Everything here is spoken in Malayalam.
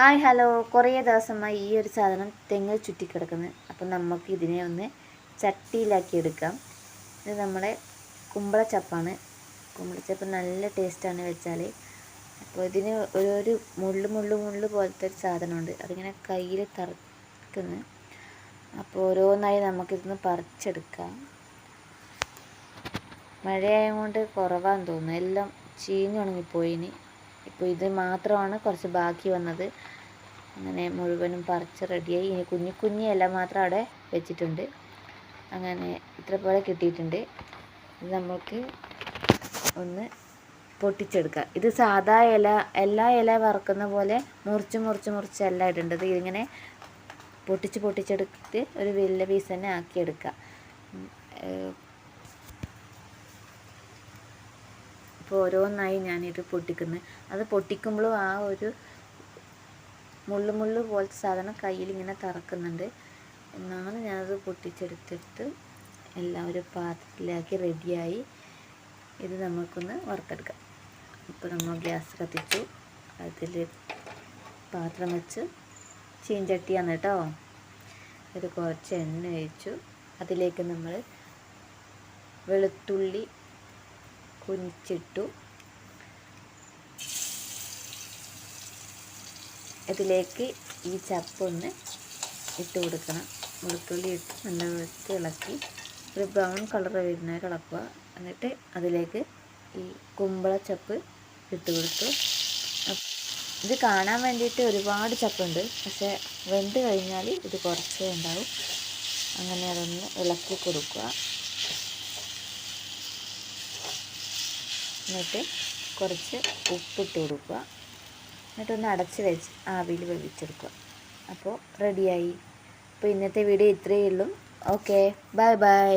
Hi hello. കുറേ ദിവസമായി ഈ ഒരു സാധനം തെങ്ങ് ചുറ്റിക്കിടക്കുന്നത് അപ്പം നമുക്ക് ഇതിനെ ഒന്ന് ചട്ടിയിലാക്കി എടുക്കാം. ഇത് നമ്മുടെ കുമ്പളച്ചപ്പാണ്. കുമ്പളച്ചപ്പ് നല്ല ടേസ്റ്റാണ് വെച്ചാൽ അപ്പോൾ ഇതിന് ഒരു ഒരു മുള്ളു മുള്ളു മുള്ളു പോലത്തെ ഒരു സാധനമുണ്ട്. അതിങ്ങനെ കയ്യിൽ തറക്കുന്നു. അപ്പോൾ ഓരോന്നായി നമുക്കിതൊന്ന് പറിച്ചെടുക്കാം. മഴയായതുകൊണ്ട് കുറവാന്ന് തോന്നുന്നു. എല്ലാം ചീഞ്ഞുണങ്ങിപ്പോയിനി ഇപ്പോൾ ഇത് മാത്രമാണ് കുറച്ച് ബാക്കി വന്നത്. അങ്ങനെ മുഴുവനും പറിച്ച് റെഡിയായി. ഇനി കുഞ്ഞു കുഞ്ഞു ഇല മാത്രം അവിടെ വെച്ചിട്ടുണ്ട്. അങ്ങനെ ഇത്ര പോലെ കിട്ടിയിട്ടുണ്ട്. ഇത് നമുക്ക് ഒന്ന് പൊട്ടിച്ചെടുക്കാം. ഇത് സാധാ ഇല എല്ലാ ഇല വറുക്കുന്ന പോലെ മുറിച്ച് മുറിച്ച് മുറിച്ച് അല്ല ഇടേണ്ടത്. ഇതിങ്ങനെ പൊട്ടിച്ച് പൊട്ടിച്ചെടുത്ത് ഒരു വലിയ പീസ് തന്നെ ആക്കിയെടുക്കുക അപ്പോൾ ഓരോന്നായി ഞാനിത് പൊട്ടിക്കുന്നത് അത് പൊട്ടിക്കുമ്പോഴും ആ ഒരു മുള്ളു മുള്ളു പോലത്തെ സാധനം കയ്യിൽ ഇങ്ങനെ തറക്കുന്നുണ്ട്. എന്നാണ് ഞാനത് പൊട്ടിച്ചെടുത്തിട്ട് എല്ലാം ഒരു പാത്രത്തിലാക്കി റെഡിയായി. ഇത് നമുക്കൊന്ന് വറുത്തെടുക്കാം. ഇപ്പോൾ നമ്മൾ ഗ്യാസ് കത്തിച്ചു. അതിൽ പാത്രം വെച്ച് ചീഞ്ചട്ടിയാണ് കേട്ടോ. ഇത് കുറച്ച് എണ്ണ ഒഴിച്ചു. അതിലേക്ക് നമ്മൾ വെളുത്തുള്ളി കുനിച്ചിട്ടു. ഇതിലേക്ക് ഈ ചപ്പൊന്ന് ഇട്ട് കൊടുക്കണം. വെളുത്തുള്ളി ഇട്ട് നല്ല വൃത്തി ഇളക്കി. ഒരു ബ്രൗൺ കളർ വരുന്ന ഇളക്കുക. എന്നിട്ട് അതിലേക്ക് ഈ കുമ്പള ചപ്പ് ഇട്ട് കൊടുത്തു. ഇത് കാണാൻ വേണ്ടിയിട്ട് ഒരുപാട് ചപ്പുണ്ട്. പക്ഷേ വെന്ത് കഴിഞ്ഞാൽ ഇത് കുറച്ചേ ഉണ്ടാവും. അങ്ങനെ അതൊന്ന് ഇളക്കി കൊടുക്കുക. എന്നിട്ട് കുറച്ച് ഉപ്പിട്ട് കൊടുക്കുക. എന്നിട്ടൊന്ന് അടച്ച് വെച്ച് ആവിയിൽ വേവിച്ചെടുക്കുക. അപ്പോൾ റെഡിയായി അപ്പോൾ ഇന്നത്തെ വീഡിയോ ഇത്രയേ ഉള്ളൂ. Okay bye bye